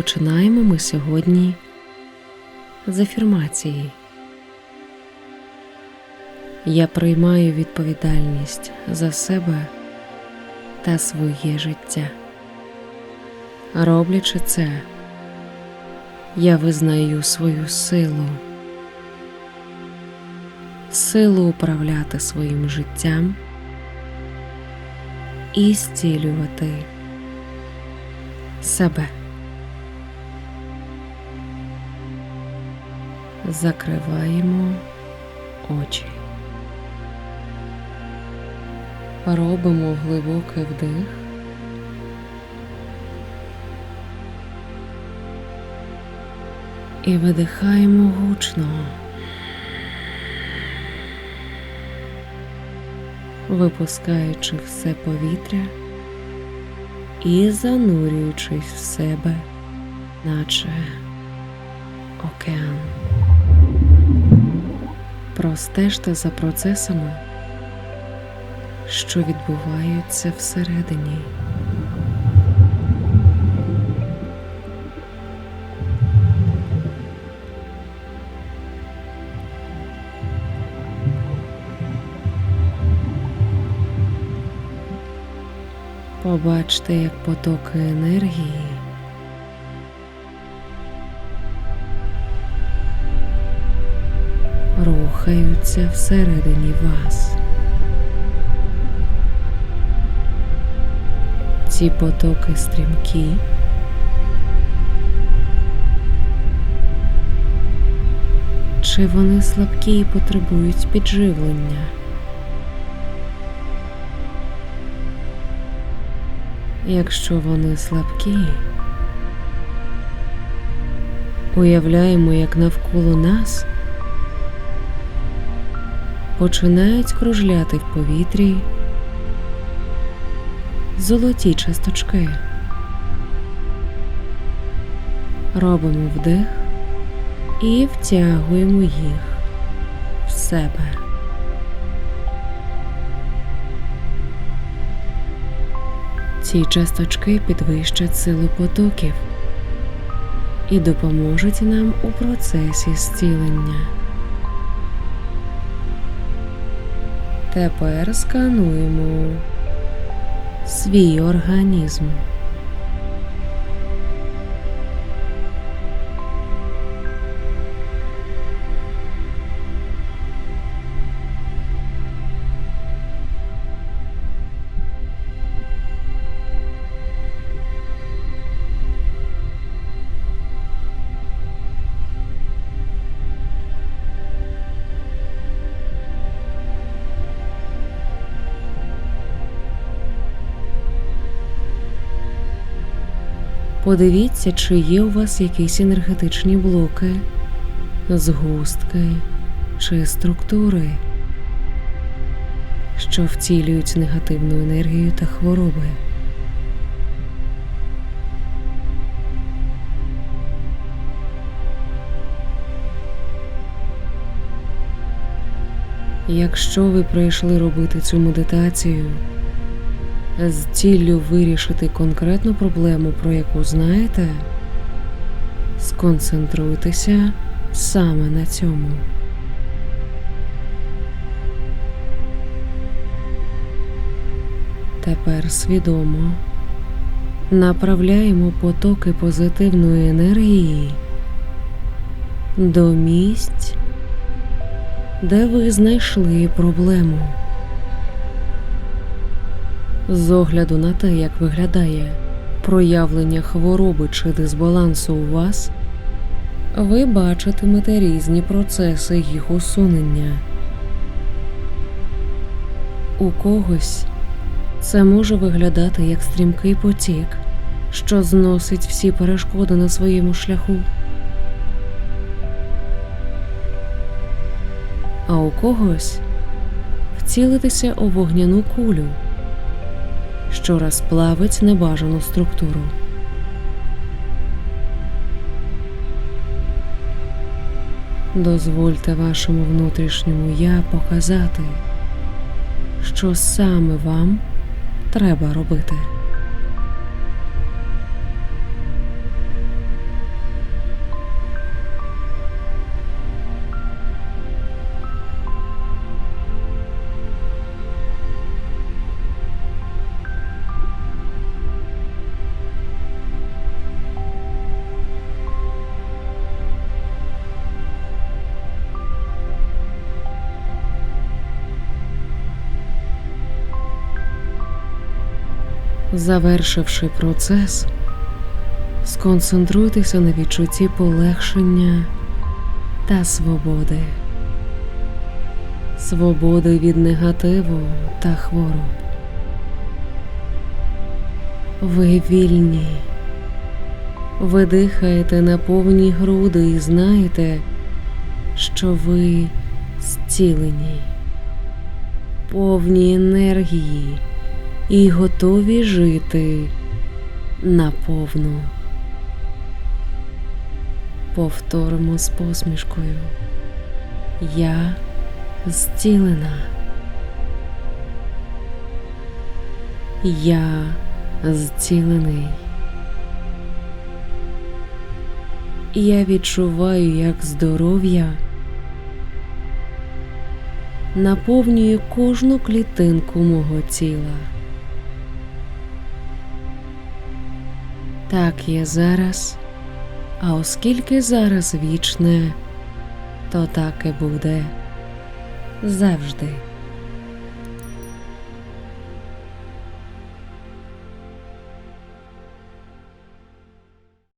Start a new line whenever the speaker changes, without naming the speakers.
Починаємо ми сьогодні з афірмації. Я приймаю відповідальність за себе та своє життя. Роблячи це, я визнаю свою силу, силу управляти своїм життям і зцілювати себе. Закриваємо очі. Робимо глибокий вдих. І видихаємо гучно, випускаючи все повітря і занурюючись в себе, наче океан. Простежте за процесами, що відбуваються всередині. Побачте, як потоки енергії рухаються всередині вас. Ці потоки стрімкі. Чи вони слабкі і потребують підживлення? Якщо вони слабкі, уявляємо, як навколо нас починають кружляти в повітрі золоті часточки. Робимо вдих і втягуємо їх в себе. Ці часточки підвищать силу потоків і допоможуть нам у процесі зцілення. Тепер скануємо свій організм. Подивіться, чи є у вас якісь енергетичні блоки, згустки чи структури, що вцілюють негативну енергію та хвороби. Якщо ви прийшли робити цю медитацію з ціллю вирішити конкретну проблему, про яку знаєте, сконцентруйтеся саме на цьому. Тепер свідомо направляємо потоки позитивної енергії до місць, де ви знайшли проблему. З огляду на те, як виглядає проявлення хвороби чи дисбалансу у вас, ви бачитимете різні процеси їх усунення. У когось це може виглядати як стрімкий потік, що зносить всі перешкоди на своєму шляху. А у когось вцілитися у вогняну кулю що розплавить небажану структуру. Дозвольте вашому внутрішньому я показати, що саме вам треба робити. Завершивши процес, сконцентруйтеся на відчутті полегшення та свободи, свободи від негативу та хвороб. Ви вільні. Ви дихаєте на повні груди і знаєте, що ви зцілені, повні енергії і готові жити наповну. Повторимо з посмішкою. Я зцілена. Я зцілений. Я відчуваю, як здоров'я наповнює кожну клітинку мого тіла. Так є зараз, а оскільки зараз вічне, то так і буде завжди.